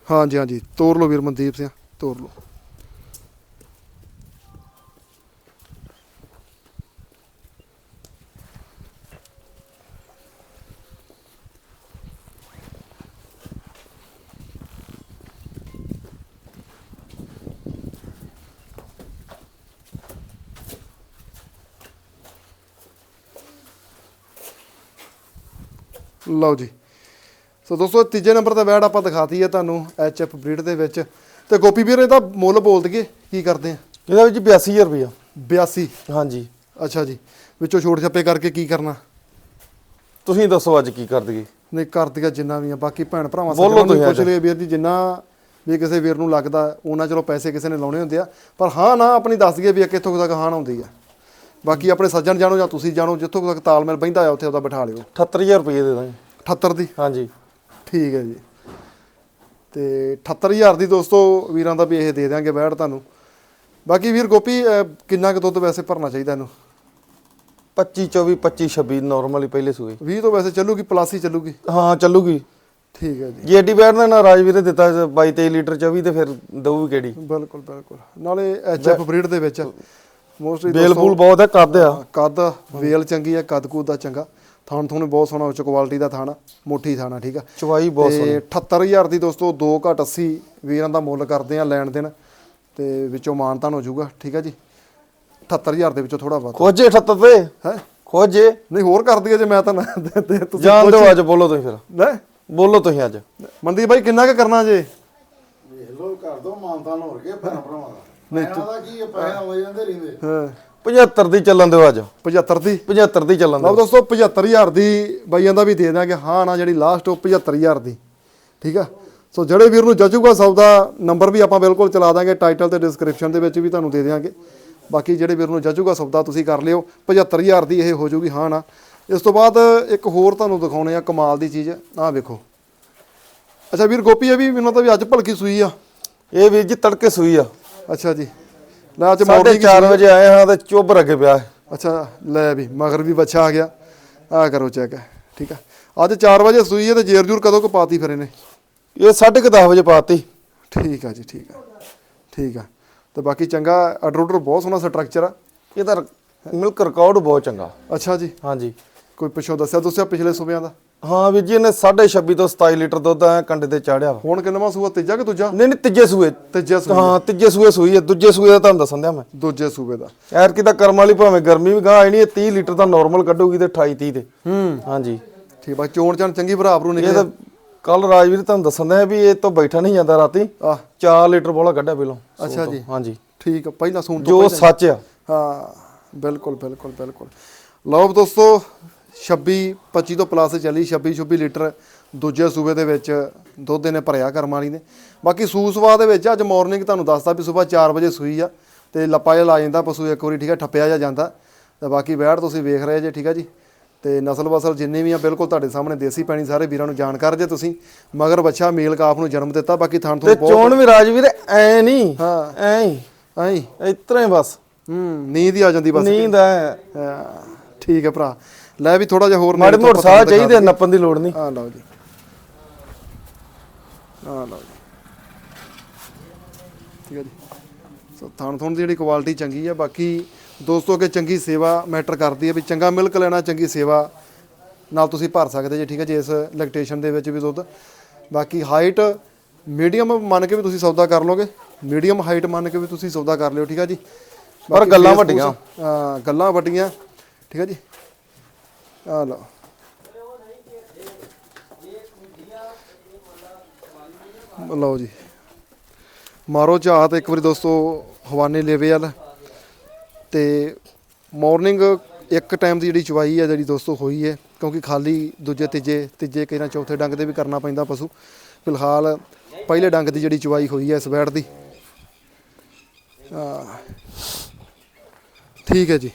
ਹਾਂਜੀ ਹਾਂਜੀ, ਤੋਰ ਲਓ ਵੀਰ ਮਨਦੀਪ ਸਿੰਘ, ਤੋਰ ਲਓ। ਲਓ ਜੀ। ਸੋ ਦੋਸਤੋ ਤੀਜੇ ਨੰਬਰ ਤੇ ਵੈੜ ਆਪਾਂ ਦਿਖਾਤੀ ਹੈ ਤੁਹਾਨੂੰ ਐਚਐਫ ਬਰੀਡ ਦੇ ਵਿੱਚ। ਤੇ ਗੋਪੀ ਵੀਰ ਇਹਦਾ ਮੁੱਲ ਬੋਲ ਦਈਏ ਕੀ ਕਰਦੇ ਆ? ਇਹਦਾ ਵਿੱਚ 82000 ਰੁਪਇਆ। 82 ਹਾਂਜੀ। ਅੱਛਾ ਜੀ। ਵਿੱਚੋਂ ਛੋਟ ਛੱਪੇ ਕਰਕੇ ਕੀ ਕਰਨਾ? ਤੁਸੀਂ ਦੱਸੋ ਅੱਜ ਕੀ ਕਰ ਦਈਏ। ਨਹੀਂ ਕਰ ਦਈਏ ਜਿੰਨਾ ਵੀ ਆ ਬਾਕੀ ਭੈਣ ਭਰਾਵਾਂ ਬੋਲੋ ਸੱਜਣਾਂ ਨੂੰ ਤੁਸੀਂ ਪੁੱਛ ਲਿਓ ਵੀਰ ਜੀ ਜਿੰਨਾ ਵੀ ਕਿਸੇ ਵੀਰ ਨੂੰ ਲੱਗਦਾ ਉਹਨਾਂ ਚਲੋ ਪੈਸੇ ਕਿਸੇ ਨੇ ਲਾਉਣੇ ਹੁੰਦੇ ਆ। ਪਰ ਹਾਂ ਨਾ ਆਪਣੀ ਦੱਸ ਦਈਏ ਵੀ ਕਿੱਥੋਂ ਤੱਕ ਹਾਨ ਆਉਂਦੀ ਆ। ਬਾਕੀ ਆਪਣੇ ਸੱਜਣ ਜਾਣੋ ਜਾਂ ਤੁਸੀਂ ਜਾਣੋ ਜਿੱਥੋਂ ਤੱਕ ਤਾਲਮੇਲ ਬੈਂਦਾ ਆ ਉੱਥੇ ਉਹਦਾ ਬਿਠਾ ਲਿਓ। 78000 ਰੁਪਏ ਦੇ ਦਾਂਗੇ। 78 ਦੀ? ਹਾਂਜੀ। ਠੀਕ ਹੈ ਜੀ। ਤੇ 78000 ਦੀ ਦੋਸਤੋ ਵੀਰਾਂ ਦਾ ਵੀ ਇਹ ਦੇ ਦਿਆਂਗੇ ਬੈੜ ਤੁਹਾਨੂੰ। ਬਾਕੀ ਵੀਰ ਗੋਪੀ ਅਹ, ਕਿੰਨਾ ਕੁ ਦੁੱਧ ਵੈਸੇ ਭਰਨਾ ਚਾਹੀਦਾ ਇਹਨੂੰ? 25 24 25 26 ਨਾਰਮਲੀ ਪਹਿਲੇ ਸੂਏ। 20 ਤੋਂ ਵੈਸੇ ਚੱਲੂਗੀ ਪਲੱਸ ਹੀ ਚੱਲੂਗੀ? ਹਾਂ ਚੱਲੂਗੀ। ਠੀਕ ਹੈ ਜੀ। ਜੇ ਐਡੀ ਬੈਠ ਨਾ ਰਾਜਵੀਰ ਨੇ ਦਿੱਤਾ 22 23 ਲੀਟਰ 24 ਤੇ ਫਿਰ ਦਊ ਵੀ ਕਿਹੜੀ। ਬਿਲਕੁਲ ਬਿਲਕੁਲ। ਨਾਲੇ ਐਚਐਫ ਬਰੀਡ ਦੇ ਵਿੱਚ। ਮੋਸਟਲੀ ਬੇਲ ਬੂਲ ਬਹੁਤ ਹੈ ਕੱਦ ਆ। ਕੱਦ ਵੇਲ ਚੰਗੀ ਹੈ ਕੱਦ ਕੂਦ ਦਾ ਚੰਗਾ। ਥਾਣ ਥੂਣ ਬਹੁਤ ਸੋਹਣਾ ਉੱਚ ਕੁਆਲਿਟੀ ਦਾ ਥਾਣਾ ਮੋਟੀ ਥਾਣਾ ਠੀਕ ਆ। ਚਵਾਈ ਬਹੁਤ ਸੋਹਣੀ। ਤੇ 78000 ਦੀ ਦੋਸਤੋ 2 ਘਟ 80 ਵੀਰਾਂ ਦਾ ਮੁੱਲ ਕਰਦੇ ਆ ਲੈਣ ਦੇਣ। ਤੇ ਵਿੱਚੋਂ ਮਾਨਤਾਨ ਹੋ ਜਾਊਗਾ ਠੀਕ ਆ ਜੀ। 78000 ਦੇ ਵਿੱਚੋਂ ਥੋੜਾ ਵੱਧ। ਖੋਜੇ 78 ਤੇ ਹੈ? ਖੋਜੇ। ਨਹੀਂ ਹੋਰ ਕਰ ਦਈਏ ਜੇ ਮੈਂ ਤਾਂ ਨਾ- ਤੁਸੀਂ ਜਾਣ ਦਿਓ ਅੱਜ ਬੋਲੋ ਤੁਸੀਂ ਫਿਰ। ਲੈ। ਬੋਲੋ ਤੁਸੀਂ ਅੱਜ। ਮਨਦੀਪ ਭਾਈ ਕਿੰਨਾ ਕੁ ਕਰਨਾ ਜੇ? ਵੇਖ ਲੋ ਕਰ ਦੋ ਮਾਨਤਾਨ ਹੋਰ ਕੇ ਭੈਣ ਭਰਾਵਾਂ ਦਾ। ਦਾ ਕੀ ਪੈਸੇ ਹੋ। ਜਾਂਦੇ ਰਹਿੰਦੇ। ਹਾਂ। 75 ਦੀ ਚੱਲਣ ਦਿਓ ਅੱਜ। 75 ਦੀ? 75 ਦੀ ਚੱਲਣ ਲਓ ਦਿਓ। ਦੋਸਤੋ 75000 ਦੀ ਬਾਈਆਂ ਦਾ ਵੀ ਦੇ ਦਾਂਗੇ ਹਾਂ ਨਾ ਜਿਹੜੀ ਲਾਸਟ ਉਹ 75000 ਦੀ। ਠੀਕ ਆ? ਸੋ ਜਿਹੜੇ ਵੀਰ ਨੂੰ ਜੱਜੂਗਾ ਸੌਦਾ ਨੰਬਰ ਵੀ ਆਪਾਂ ਬਿਲਕੁਲ ਚਲਾ ਦਾਂਗੇ। ਟਾਈਟਲ ਤੇ ਡਿਸਕ੍ਰਿਪਸ਼ਨ ਦੇ ਵਿੱਚ ਵੀ ਤੁਹਾਨੂੰ ਦੇ ਦਿਆਂਗੇ। ਬਾਕੀ ਜਿਹੜੇ ਵੀਰ ਨੂੰ ਜੱਜੂਗਾ ਸੌਦਾ ਤੁਸੀਂ ਕਰ ਲਿਓ। 75000 ਦੀ ਇਹ ਹੋ ਜਾਊਗੀ ਹਾਂ ਨਾ। ਇਸ ਤੋਂ ਬਾਅਦ ਇੱਕ ਹੋਰ ਤੁਹਾਨੂੰ ਦਿਖਾਉਣੇ ਆ ਕਮਾਲ ਦੀ ਚੀਜ਼। ਆਹ ਵੇਖੋ। ਅੱਛਾ ਵੀਰ ਗੋਪੀ ਇਹ ਵੀ ਮੈਨੂੰ ਤਾਂ ਵੀ ਅੱਜ ਭਲਕੀ ਸੂਈ ਆ। ਇਹ ਵੀਰ ਜੀ ਤੜਕੇ ਸੂਈ ਆ। ਅੱਛਾ ਜੀ। ਨਾ ਅੱਜ ਮਾਰਨਿੰਗ 4 ਵਜੇ ਆਏ ਹਾਂ ਤੇ ਚੁੱਭ ਅੱਗੇ ਪਿਆ। ਅੱਛਾ ਲੈ ਵੀ ਮਗਰ ਵੀ ਬੱਚਾ ਆ ਗਿਆ। ਆ ਕਰੋ ਚੈੱਕ ਠੀਕ ਆ। ਅੱਜ 4 ਵਜੇ ਸੂਈ ਹੈ ਤੇ ਜੇਰ ਜੂਰ ਕਦੋਂ ਕੁ ਪਾਤੀ ਫਿਰ ਇਹਨੇ? ਇਹ 10:30 ਵਜੇ ਪਾਤੀ। ਠੀਕ ਆ ਜੀ ਠੀਕ ਆ। ਠੀਕ ਆ। ਤੇ ਬਾਕੀ ਚੰਗਾ ਆਰਡਰ ਬਹੁਤ ਸੋਹਣਾ ਸਟਰਕਚਰ ਆ। ਇਹਦਾ ਮਿਲਕ ਰਿਕਾਰਡ ਬਹੁਤ ਚੰਗਾ। ਅੱਛਾ ਜੀ। ਹਾਂਜੀ। ਕੋਈ ਪਿੱਛੋਂ ਦੱਸਿਆ ਤੁਸੀਂ ਪਿਛਲੇ ਸੂਬਿਆਂ ਦਾ? ਹਾਂ ਵੀਰ ਜੀ ਇਹਨੇ 26.5 ਤੋਂ 27 ਲੀਟਰ ਦੁੱਧ ਐ ਕੰਡੇ ਤੇ ਚਾੜਿਆ ਵਾ। ਹੁਣ ਕਿੰਨਵਾਂ ਸੂਆ ਤੀਜਾ ਕਿ ਦੂਜਾ? ਨਹੀਂ ਨਹੀਂ ਤੀਜੇ ਸੂਏ। ਤੀਜਾ ਸੂਆ ਹਾਂ ਤੀਜੇ ਸੂਏ ਸੂਈ ਹੈ ਦੂਜੇ ਸੂਏ ਦਾ ਤੁਹਾਨੂੰ ਦੱਸਣ ਦਿਆਂ ਮੈਂ। ਦੂਜੇ ਸੂਬੇ ਦਾ। ਐਰ ਕਿਤਾ ਕਰਮ ਵਾਲੀ ਭਾਵੇਂ ਗਰਮੀ ਵੀ ਗਾਂ ਆਈ ਨਹੀਂ ਇਹ 30 ਲੀਟਰ ਦਾ ਨਾਰਮਲ ਕੱਢੂਗੀ ਤੇ 28 30 ਤੇ। ਹੂੰ। ਹਾਂਜੀ। ਠੀਕ ਬਾ ਚੋਣ ਚਾਣ ਚੰਗੀ ਭਰਾ ਭਰੂ ਇਹ ਨਿਕਲੇ ਤਾਂ ਕੱਲ ਰਾਜਵੀਰ ਤੁਹਾਨੂੰ ਦੱਸਣ ਦਿਆਂ ਵੀ ਇਹ ਤੋਂ ਬੈਠਾ ਨਹੀਂ ਜਾਂਦਾ ਰਾਤੀ। ਆ 4 ਲੀਟਰ ਬੋਲਾ ਕੱਢਿਆ ਪਹਿਲੋਂ ਅੱਛਾ ਜੀ। ਹਾਂਜੀ। ਠੀਕ ਆ ਪਹਿਲਾਂ ਸੂਣ ਤੋਂ ਜੋ ਸੱਚ ਆ। ਹਾਂ ਬਿਲਕੁਲ ਬਿਲਕੁਲ ਬਿਲਕੁਲ। ਲਓ ਵੀ ਦੋਸਤੋ 26 25 ਤੋਂ ਪਲੱਸ ਚੱਲੀ 26 26 ਲੀਟਰ ਦੂਜੇ ਸੂਬੇ ਦੇ ਵਿੱਚ ਦੁੱਧ ਇਹਨੇ ਭਰਿਆ ਕਰਮ ਵਾਲੀ ਨੇ। ਬਾਕੀ ਸੂਸਵਾ ਦੇ ਵਿੱਚ ਅੱਜ ਮਾਰਨਿੰਗ ਤੁਹਾਨੂੰ ਦੱਸਦਾ ਵੀ ਸਵੇਰ 4 ਵਜੇ ਸੂਈ ਆ ਤੇ ਲੱਪਾ ਜਿਹਾ ਲਾ ਜਾਂਦਾ ਪਸ਼ੂ ਇੱਕ ਵਾਰੀ ਠੀਕ ਆ ਠੱਪਿਆ ਜਾ ਜਾਂਦਾ। ਤੇ ਬਾਕੀ ਵੈੜ ਤੁਸੀਂ ਵੇਖ ਰਹੇ ਜੇ ਠੀਕ ਆ ਜੀ। ਤੇ ਨਸਲ ਵਸਲ ਜਿੰਨੇ ਵੀ ਆ ਬਿਲਕੁਲ ਤੁਹਾਡੇ ਸਾਹਮਣੇ ਦੇਸੀ ਪੈਣੀ ਸਾਰੇ ਵੀਰਾਂ ਨੂੰ ਜਾਣਕਾਰ ਜੇ ਤੁਸੀਂ। ਮਗਰ ਬੱਚਾ ਮੇਲ ਕਾਫ ਨੂੰ ਜਨਮ ਦਿੱਤਾ ਬਾਕੀ ਥਣ ਤੇ ਤੋਂ ਚੋਣ ਵੀ ਰਾਜਵੀਰ ਐ ਨਹੀਂ ਹਾਂ। ਐ ਹੀ। ਐਂ ਇਤਰਾ ਹੀ ਬਸ। ਹੂੰ ਨੀਂਦ ਹੀ ਆ ਜਾਂਦੀ ਬਸ। ਨੀਂਦ ਹਾਂ, ਠੀਕ ਹੈ ਭਰਾ। ਲੈ ਵੀ ਥੋੜਾ ਜਿਹਾ ਹੋਰ ਮਾੜੇ ਮੋੜ ਸਾਹ ਚਾਹੀਦੇ ਆ, ਨੱਪਣ ਦੀ ਲੋੜ ਨਹੀਂ। ਆ ਲਓ ਜੀ। ਆ ਲਓ ਜੀ। ਠੀਕ ਹੈ ਜੀ। ਸੋ ਥਣ ਥਣ ਦੀ ਜਿਹੜੀ ਕੁਆਲਿਟੀ ਚੰਗੀ ਆ ਬਾਕੀ ਦੋਸਤੋ ਕਿ ਚੰਗੀ ਸੇਵਾ ਮੈਟਰ ਕਰਦੀ ਹੈ ਵੀ ਚੰਗਾ ਮਿਲਕ ਲੈਣਾ ਚੰਗੀ ਸੇਵਾ ਨਾਲ ਤੁਸੀਂ ਭਰ ਸਕਦੇ ਜੇ ਠੀਕ ਹੈ ਜੀ ਇਸ ਲੈਕਟੇਸ਼ਨ ਦੇ ਵਿੱਚ ਵੀ ਦੁੱਧ। ਬਾਕੀ ਹਾਈਟ ਮੀਡੀਅਮ ਮੰਨ ਕੇ ਵੀ ਤੁਸੀਂ ਸੌਦਾ ਕਰ ਲੋਗੇ ਮੀਡੀਅਮ ਹਾਈਟ ਮੰਨ ਕੇ ਵੀ ਤੁਸੀਂ ਸੌਦਾ ਕਰ ਲਿਓ ਠੀਕ ਹੈ ਜੀ। ਪਰ ਬਾਕੀ ਗੱਲਾਂ ਵੱਡੀਆਂ। ਹਾਂ ਗੱਲਾਂ ਵੱਡੀਆਂ ਠੀਕ ਹੈ ਜੀ। ਆ ਲਓ ਲਓ ਜੀ। ਮਾਰੋ ਝਾਤ ਇੱਕ ਵਾਰੀ ਦੋਸਤੋ, ਹਵਾਨੇ ਲੇਵੇ ਵਾਲ। ਤੇ ਮਾਰਨਿੰਗ ਇੱਕ ਟਾਈਮ ਦੀ ਜਿਹੜੀ ਚਵਾਈ ਹੈ, ਜਿਹੜੀ ਦੋਸਤੋ ਹੋਈ ਹੈ, ਕਿਉਂਕਿ ਖਾਲੀ ਦੂਜੇ, ਤੀਜੇ ਤੀਜੇ ਕਈ ਨਾ ਚੌਥੇ ਡੰਗ 'ਤੇ ਵੀ ਕਰਨਾ ਪੈਂਦਾ ਪਸ਼ੂ। ਫਿਲਹਾਲ ਪਹਿਲੇ ਡੰਗ ਦੀ ਜਿਹੜੀ ਚਵਾਈ ਹੋਈ ਹੈ ਇਸ ਬੈੜ ਦੀ। ਠੀਕ ਹੈ ਜੀ।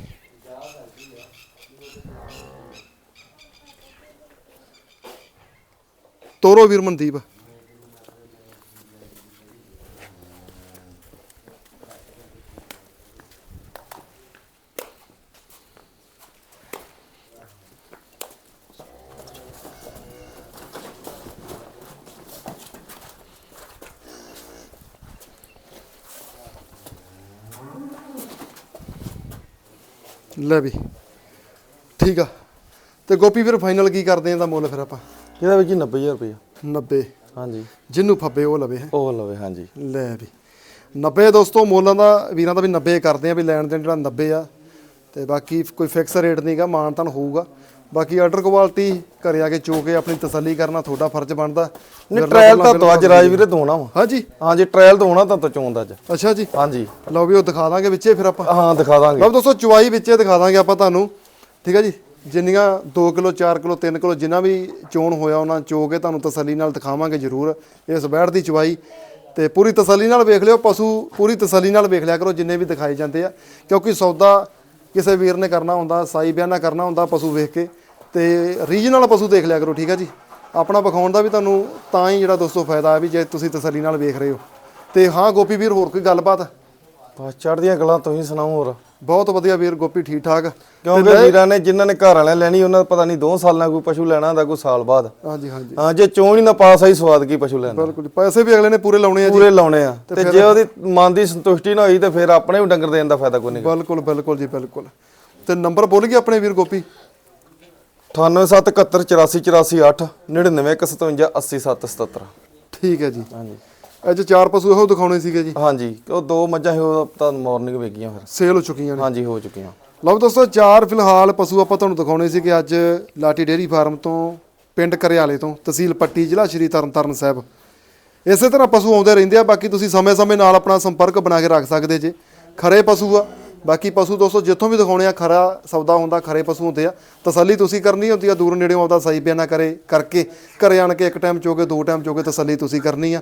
ਤੋਰੋ ਵੀਰ ਮਨਦੀਪ। ਲੈ ਵੀ। ਠੀਕ ਆ। ਤੇ ਗੋਪੀ ਫਿਰ ਫਾਈਨਲ ਕੀ ਕਰਦੇ ਆਂ ਦਾ ਮੁੱਲ ਫਿਰ ਆਪਾਂ? ਇਹਦਾ ਵਿੱਚ 90000 ਰੁਪਏ 90 ਹਾਂਜੀ। ਜਿੰਨੂੰ ਫੱਬੇ ਉਹ ਲਵੇ ਹੈ? ਉਹ ਲਵੇ ਹਾਂਜੀ। ਲੈ ਵੀ। 90 ਦੋਸਤੋ ਮੁੱਲਾਂ ਦਾ ਵੀਰਾਂ ਦਾ ਵੀ 90 ਕਰਦੇ ਆ ਵੀ ਲੈਣ ਦੇਣ ਜਿਹੜਾ 90 ਆ। ਤੇ ਬਾਕੀ ਕੋਈ ਫਿਕਸ ਰੇਟ ਨਹੀਂਗਾ ਮਾਨਤਨ ਹੋਊਗਾ। ਬਾਕੀ ਆਰਡਰ ਕੁਆਲਿਟੀ ਘਰੇ ਆ ਕੇ ਚੋ ਕੇ ਆਪਣੀ ਤਸੱਲੀ ਕਰਨਾ ਤੁਹਾਡਾ ਫਰਜ਼ ਬਣਦਾ। ਨਹੀਂ ਟ੍ਰਾਇਲ ਤਾਂ ਤੋਂ ਅੱਜ ਰਾਜਵੀਰੇ ਦੋਣਾ ਵਾ। ਹਾਂਜੀ। ਹਾਂਜੀ ਟ੍ਰਾਇਲ ਦੋਣਾ ਤਾਂ ਤੋਂ ਚੋਂਦਾ ਅੱਜ। ਅੱਛਾ ਜੀ। ਹਾਂਜੀ। ਲਓ ਵੀ ਉਹ ਦਿਖਾ ਦਾਂਗੇ ਵਿੱਚੇ ਫਿਰ ਆਪਾਂ। ਹਾਂ ਦਿਖਾ ਦਾਂਗੇ। ਲਓ ਦੋਸਤੋ ਚੁਆਈ ਵਿੱਚੇ ਦਿਖਾ ਦਾਂਗੇ ਆਪਾਂ ਤੁਹਾਨੂੰ। ਠੀਕ ਹੈ ਜੀ? ਜਿੰਨੀਆਂ 2 ਕਿਲੋ 4 ਕਿਲੋ 3 ਕਿਲੋ ਜਿੰਨਾ ਵੀ ਚੋਣ ਹੋਇਆ, ਉਹਨਾਂ ਚੋ ਕੇ ਤੁਹਾਨੂੰ ਤਸੱਲੀ ਨਾਲ ਦਿਖਾਵਾਂਗੇ ਜ਼ਰੂਰ ਇਸ ਬੈੜ ਦੀ ਚਵਾਈ ਤੇ ਪੂਰੀ ਤਸੱਲੀ ਨਾਲ ਵੇਖ ਲਿਓ, ਪਸ਼ੂ ਪੂਰੀ ਤਸੱਲੀ ਨਾਲ ਵੇਖ ਲਿਆ ਕਰੋ, ਜਿੰਨੇ ਵੀ ਦਿਖਾਏ ਜਾਂਦੇ ਆ। ਕਿਉਂਕਿ ਸੌਦਾ ਕਿਸੇ ਵੀਰ ਨੇ ਕਰਨਾ ਹੁੰਦਾ, ਸਾਈ ਬਿਆਨਾ ਕਰਨਾ ਹੁੰਦਾ ਪਸ਼ੂ ਵੇਖ ਕੇ। ਤੇ ਰੀਜਨਲ ਪਸ਼ੂ ਦੇਖ ਲਿਆ ਕਰੋ, ਠੀਕ ਹੈ ਜੀ? ਆਪਣਾ ਵਿਖਾਉਣ ਦਾ ਵੀ ਤੁਹਾਨੂੰ ਤਾਂ ਹੀ ਜਿਹੜਾ ਦੋਸਤੋ ਫਾਇਦਾ ਹੈ ਵੀ ਜੇ ਤੁਸੀਂ ਤਸੱਲੀ ਨਾਲ ਵੇਖ ਰਹੇ ਹੋ। ਤੇ ਹਾਂ, ਗੋਪੀ ਵੀਰ, ਹੋਰ ਕੋਈ ਗੱਲਬਾਤ? ਬਸ ਚੜਦੀਆਂ ਗੱਲਾਂ ਤੁਸੀਂ ਸੁਣਾਓ ਹੋਰ। ਬਹੁਤ ਵਧੀਆ ਵੀਰ ਗੋਪੀ ਠੀਕ ਠਾਕ? ਕਿਉਂਕਿ ਵੀਰਾਂ ਨੇ ਜਿਨ੍ਹਾਂ ਨੇ ਘਰ ਵਾਲਿਆਂ ਲੈਣੀ ਉਹਨਾਂ ਦਾ ਪਤਾ ਨਹੀਂ 2 ਸਾਲਾਂ ਕੋਈ ਪਸ਼ੂ ਲੈਣਾ ਹੁੰਦਾ ਕੋਈ ਸਾਲ ਬਾਅਦ। ਹਾਂਜੀ ਹਾਂਜੀ। ਹਾਂ ਜੇ ਚੋਣ ਹੀ ਨਾ ਪਾਸ ਆਈ ਸਵਾਦ ਕੀ ਪਸ਼ੂ ਲੈਣਾ। ਬਿਲਕੁਲ। ਪੈਸੇ ਵੀ ਅਗਲੇ ਨੇ ਪੂਰੇ ਲਾਉਣੇ ਆ ਜੀ। ਪੂਰੇ ਲਾਉਣੇ ਆ। ਤੇ ਜੇ ਉਹਦੀ ਮਨ ਦੀ ਸੰਤੁਸ਼ਟੀ ਨਾ ਹੋਈ ਤੇ ਫਿਰ ਆਪਣੇ ਵੀ ਡੰਗਰ ਦੇਣ ਦਾ ਫਾਇਦਾ ਕੋਈ ਨਹੀਂ ਬਿਲਕੁਲ ਬਿਲਕੁਲ ਜੀ ਬਿਲਕੁਲ। ਤੇ ਨੰਬਰ ਬੋਲ ਗਏ ਆਪਣੇ ਵੀਰ ਗੋਪੀ? 98718448 9917580777 ਠੀਕ ਹੈ ਜੀ। ਹਾਂਜੀ। ਅੱਜ ਚਾਰ ਪਸ਼ੂ ਇਹੋ ਦਿਖਾਉਣੇ ਸੀਗੇ ਜੀ। ਹਾਂਜੀ ਉਹ ਦੋ ਮੱਝਾਂ ਉਹ ਤਾਂ ਮਾਰਨਿੰਗ ਵੇਗੀਆਂ ਫਿਰ। ਸੇਲ ਹੋ ਚੁੱਕੀਆਂ ਨੇ। ਹਾਂਜੀ ਹੋ ਚੁੱਕੀਆਂ। ਲਓ ਦੋਸਤੋ ਚਾਰ ਫਿਲਹਾਲ ਪਸ਼ੂ ਆਪਾਂ ਤੁਹਾਨੂੰ ਦਿਖਾਉਣੇ ਸੀ ਕਿ ਅੱਜ ਲਾਟੀ ਡੇਰੀ ਫਾਰਮ ਤੋਂ ਪਿੰਡ ਕਰਿਆਲੇ ਤੋਂ ਤਹਿਸੀਲ ਪੱਟੀ ਜ਼ਿਲ੍ਹਾ ਸ਼੍ਰੀ ਤਰਨਤਾਰਨ ਸਾਹਿਬ। ਇਸੇ ਤਰ੍ਹਾਂ ਪਸ਼ੂ ਆਉਂਦੇ ਰਹਿੰਦੇ ਆ ਬਾਕੀ ਤੁਸੀਂ ਸਮੇਂ-ਸਮੇਂ ਨਾਲ ਆਪਣਾ ਸੰਪਰਕ ਬਣਾ ਕੇ ਰੱਖ ਸਕਦੇ ਜੇ। ਖਰੇ ਪਸ਼ੂ ਆ। ਬਾਕੀ ਪਸ਼ੂ ਦੋਸਤੋ ਜਿੱਥੋਂ ਵੀ ਦਿਖਾਉਣੇ ਆ ਖਰਾ ਸੌਦਾ ਹੁੰਦਾ ਖਰੇ ਪਸ਼ੂ ਹੁੰਦੇ ਆ। ਤਸੱਲੀ ਤੁਸੀਂ ਕਰਨੀ ਹੁੰਦੀ ਆ ਦੂਰ ਨੇੜਿਓਂ ਆਉਂਦਾ ਸਹੀ ਬਿਆਨਾ ਕਰੇ ਕਰਕੇ ਘਰੇ ਆਣ ਕੇ ਇੱਕ ਟਾਈਮ ਚੋਗੇ ਦੋ ਟਾਈਮ ਚੋਗੇ ਤਸੱਲੀ ਤੁਸੀਂ ਕਰਨੀ ਆ।